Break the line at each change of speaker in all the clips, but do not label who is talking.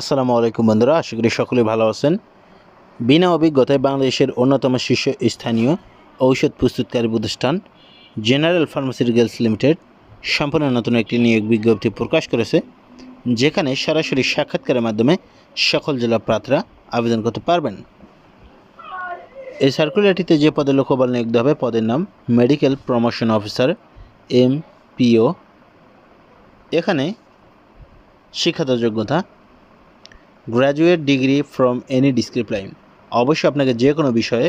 আসসালামু আলাইকুম বন্ধুরা, আশা করি সকলে ভালো আছেন। বিনা অভিজ্ঞতায় বাংলাদেশের অন্যতম শীর্ষ স্থানীয় ঔষধ প্রস্তুতকারী প্রতিষ্ঠান জেনারেল ফার্মাসিউটিক্যালস লিমিটেড সম্পূর্ণ নতুন একটি নিয়োগ বিজ্ঞপ্তি প্রকাশ করেছে, যেখানে সরাসরি সাক্ষাৎকারের মাধ্যমে সকল জেলা প্রার্থীরা আবেদন করতে পারবেন। এই সার্কুলারটিতে যে পদে লোকবল নিয়োগ হবে, পদের নাম medical promotion officer M PO এখানে শিক্ষাগত যোগ্যতা graduate degree from any discipline অবশ্যই আপনাকে যে কোনো বিষয়ে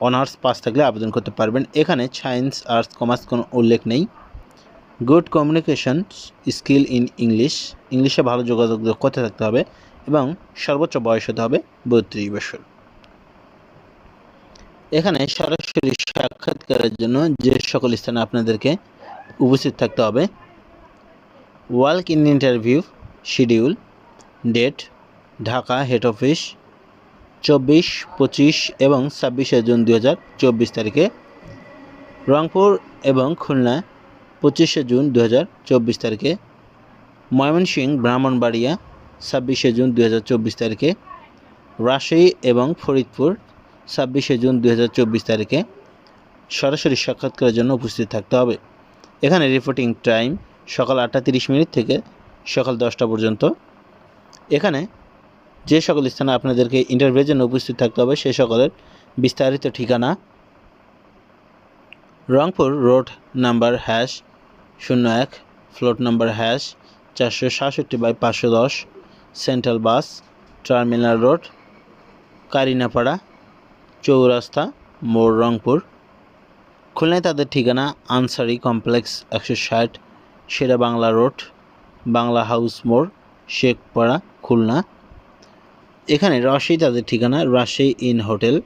অনার্স পাস থাকলে আবেদন করতে পারবেন। এখানে সায়েন্স আর্টস কমার্স কোনো উল্লেখ নেই। Good communication skill in English ইংলিশে ভালো যোগাযোগ করতে থাকতে হবে এবং সর্বোচ্চ বয়স হতে হবে বত্রিশ বছর। এখানে সরাসরি সাক্ষাৎকারের জন্য যে সকল স্থানে আপনাদেরকে উপস্থিত থাকতে হবে। Work in interview schedule date Dhaka head office, চব্বিশ, পঁচিশ এবং ছাব্বিশে জুন দু চব্বিশ তারিখে। রংপুর এবং খুলনা, পঁচিশে জুন দু চব্বিশ তারিখে। ময়মনসিংহ, ব্রাহ্মণবাড়িয়া, ছাব্বিশে জুন দু চব্বিশ তারিখে। রাজশাহী এবং ফরিদপুর, ছাব্বিশে জুন দু চব্বিশ তারিখে। সরাসরি সাক্ষাৎকারের জন্য উপস্থিত থাকতে হবে। এখানে রিপোর্টিং টাইম সকাল আটটা তিরিশ মিনিট থেকে সকাল দশটা পর্যন্ত। এখানে যে সকল স্থানে আপনাদেরকে ইন্টারভিউর জন্য উপস্থিত থাকতে হবে, সে সকলের বিস্তারিত ঠিকানা রংপুর রোড নাম্বার হ্যাশ শূন্য এক ফ্লোট নাম্বার হ্যাশ চারশো সাতষট্টি বাই পাঁচশো দশ central bus terminal road Karinapara, চৌরাস্তা, মোড় রংপুর। খুলনায় তাদের ঠিকানা আনসারি কমপ্লেক্স একশো ষাট, সেরা বাংলা রোড, বাংলা হাউস মোড়, শেখপাড়া, খুলনা। এখানে রাজশাহী তাদের ঠিকানা, রাজশাহী ইন হোটেল,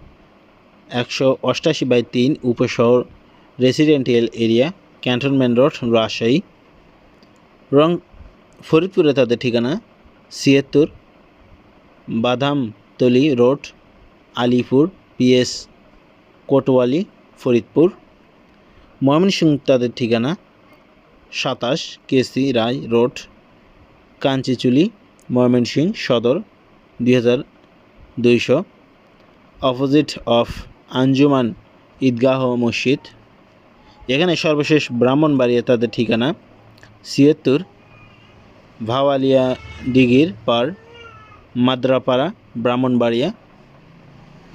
একশো অষ্টাশি বাই তিন উপশহর residential area, cantonment road, Rajshahi. রং, ফরিদপুরে তাদের ঠিকানা, ছিয়াত্তর বাদামতলি রোড, আলিপুর, পিএস কোটওয়ালি ফরিদপুর। ময়মনসিংহ তাদের ঠিকানা, সাতাশ কেসি রায় রোড, কাঞ্চিচুলি, ময়মনসিংহ সদর। দুই হাজার দুইশো। অপোজিট অফ আঞ্জুমান ঈদগাহ মসজিদ। এখানে সর্বশেষ ব্রাহ্মণবাড়িয়া তাদের ঠিকানা। ছিয়াত্তর ভাওয়ালিয়া দিঘির পার মাদ্রাপাড়া, ব্রাহ্মণবাড়িয়া।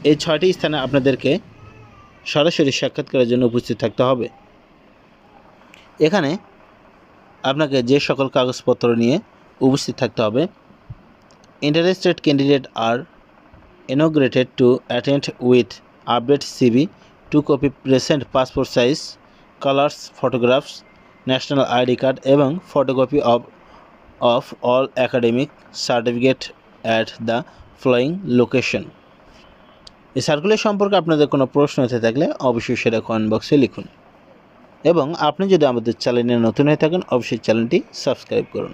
এই ছয়টি স্থানে আপনাদেরকে সরাসরি সাক্ষাৎকারের জন্য উপস্থিত থাকতে হবে। এখানে আপনাকে যে সকল কাগজপত্র নিয়ে উপস্থিত থাকতে হবে interested candidate are inaugurated to attend with update CV, two copy present passport size, colors, photographs, national ID card এবং photocopy of of all academic certificate at the following location. এই সার্কুলার সম্পর্কে আপনাদের কোনো প্রশ্ন হতে থাকলে অবশ্যই সেটা কমেন্ট বক্সে লিখুন এবং আপনি যদি আমাদের চ্যানেলে নতুন হয়ে থাকেন অবশ্যই চ্যানেলটি সাবস্ক্রাইব করুন